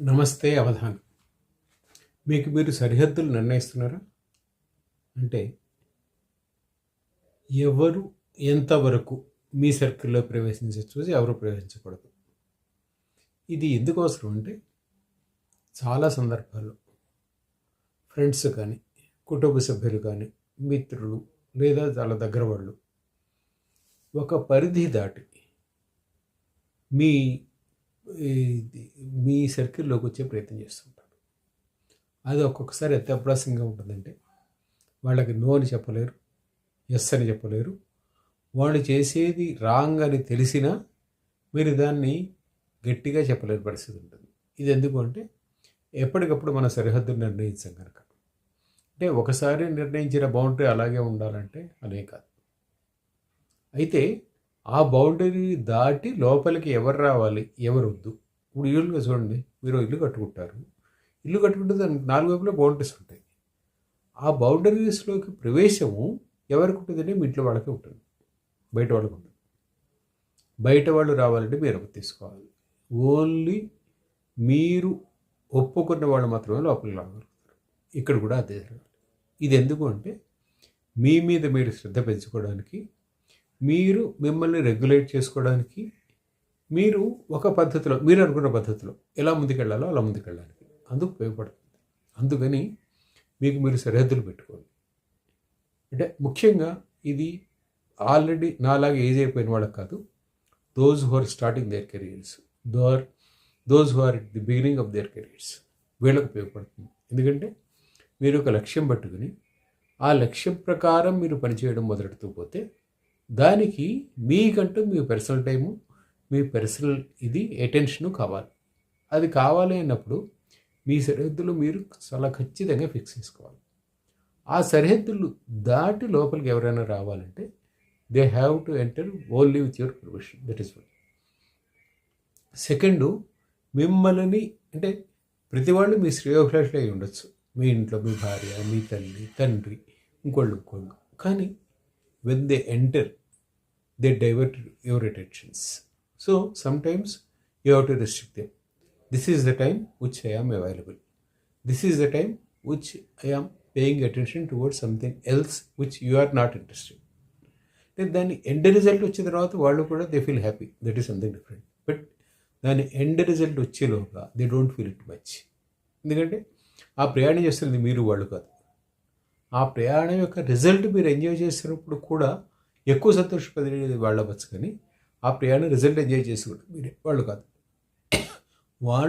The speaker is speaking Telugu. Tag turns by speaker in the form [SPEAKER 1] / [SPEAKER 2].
[SPEAKER 1] నమస్తే అవధాన్. మీకు మీరు సరిహద్దులు నిర్ణయిస్తున్నారా? అంటే ఎవరు ఎంతవరకు మీ సర్కిల్లో ప్రవేశించవచ్చు ఎవరు ప్రవేశించకూడదు. ఇది ఎందుకు అవసరం అంటే చాలా సందర్భాల్లో ఫ్రెండ్స్ కానీ కుటుంబ సభ్యులు కానీ మిత్రులు లేదా చాలా దగ్గర వాళ్ళు ఒక పరిధి దాటి మీ మీ సర్కిల్లోకి వచ్చే ప్రయత్నం చేస్తుంటారు అది ఒక్కొక్కసారి ఎంత అభ్యాసంగా ఉంటుందంటే వాళ్ళకి నో అని చెప్పలేరు ఎస్ అని చెప్పలేరు. వాళ్ళు చేసేది రాంగ్ అని తెలిసినా మీరు దాన్ని గట్టిగా చెప్పలేని పరిస్థితి ఉంటుంది. ఇది ఎందుకు అంటే ఎప్పటికప్పుడు మన సరిహద్దును నిర్ణయించాం కనుక. అంటే ఒకసారి నిర్ణయించిన బౌండరీ అలాగే ఉండాలంటే అనే కాదు అయితే ఆ బౌండరీ దాటి లోపలికి ఎవరు రావాలి? ఎవరు వద్దు ఇప్పుడు ఇల్లుగా చూడండి మీరు ఇల్లు కట్టుకుంటారు. ఇల్లు కట్టుకుంటే దానికి నాలుగు వైపులో బౌండరీస్ ఉంటాయి. ఆ బౌండరీస్లోకి ప్రవేశము ఎవరికి ఉంటుందంటే మీ ఇంట్లో వాళ్ళకి ఉంటుంది. బయట వాళ్ళకి ఉంటుంది బయట వాళ్ళు రావాలంటే మీరు తీసుకోవాలి. ఓన్లీ మీరు ఒప్పుకున్న వాళ్ళు మాత్రమే లోపలికి రాగలుగుతారు. ఇక్కడ కూడా అదే జరగాలి. ఇది ఎందుకు అంటే మీ మీద మీరు శ్రద్ధ పెంచుకోవడానికి మీరు మిమ్మల్ని రెగ్యులేట్ చేసుకోవడానికి మీరు ఒక పద్ధతిలో మీరు అనుకున్న పద్ధతిలో ఎలా ముందుకెళ్ళాలో అలా ముందుకెళ్ళడానికి అందుకు ఉపయోగపడుతుంది. అందుకని మీకు మీరు సరిహద్దులు పెట్టుకోండి. అంటే ముఖ్యంగా ఇది ఆల్రెడీ నాలాగా ఏజ్ అయిపోయిన వాళ్ళకి కాదు those who are starting their careers though are those who are the beginning of their careers వీళ్ళకి ఉపయోగపడుతుంది. ఎందుకంటే మీరు ఒక లక్ష్యం పట్టుకుని ఆ లక్ష్యం ప్రకారం మీరు పనిచేయడం మొదలెడుతూ పోతే దానికి మీకంటూ మీ పర్సనల్ టైము మీ పర్సనల్ ఇది అటెన్షను కావాలి. అది కావాలి అన్నప్పుడు మీ సరిహద్దులు మీరు చాలా ఖచ్చితంగా ఫిక్స్ చేసుకోవాలి. ఆ సరిహద్దులు దాటి లోపలికి ఎవరైనా రావాలంటే they have to enter only with your profession that is one second మిమ్మల్ని అంటే ప్రతి వాళ్ళు మీ శ్రేయోభిలాషులు అయి ఉండొచ్చు. మీ ఇంట్లో మీ భార్య మీ తల్లి తండ్రి ఇంకోళ్ళు ఇంకోళ్ళు. కానీ when they enter they divert your attentions. So sometimes you have to restrict them. This is the time which I am available. This is the time which I am paying attention towards something else which you are not interested. దాని ఎండ్ రిజల్ట్ వచ్చిన తర్వాత వాళ్ళు కూడా they feel happy that is something different but దాని end result వచ్చేలోగా they don't feel it much ఎందుకంటే ఆ ప్రయాణం చేస్తుంది మీరు వాళ్ళు కాదు ఆ ప్రయాణం యొక్క రిజల్ట్ మీరు ఎంజాయ్ చేసినప్పుడు కూడా ఎక్కువ సంతోషపడేది వాళ్ళు అవ్వచ్చు కానీ ఆ ప్రయాణం రిజల్ట్ ఎంజాయ్ చేసి మీరే. వాళ్ళు కాదు. వాళ్ళు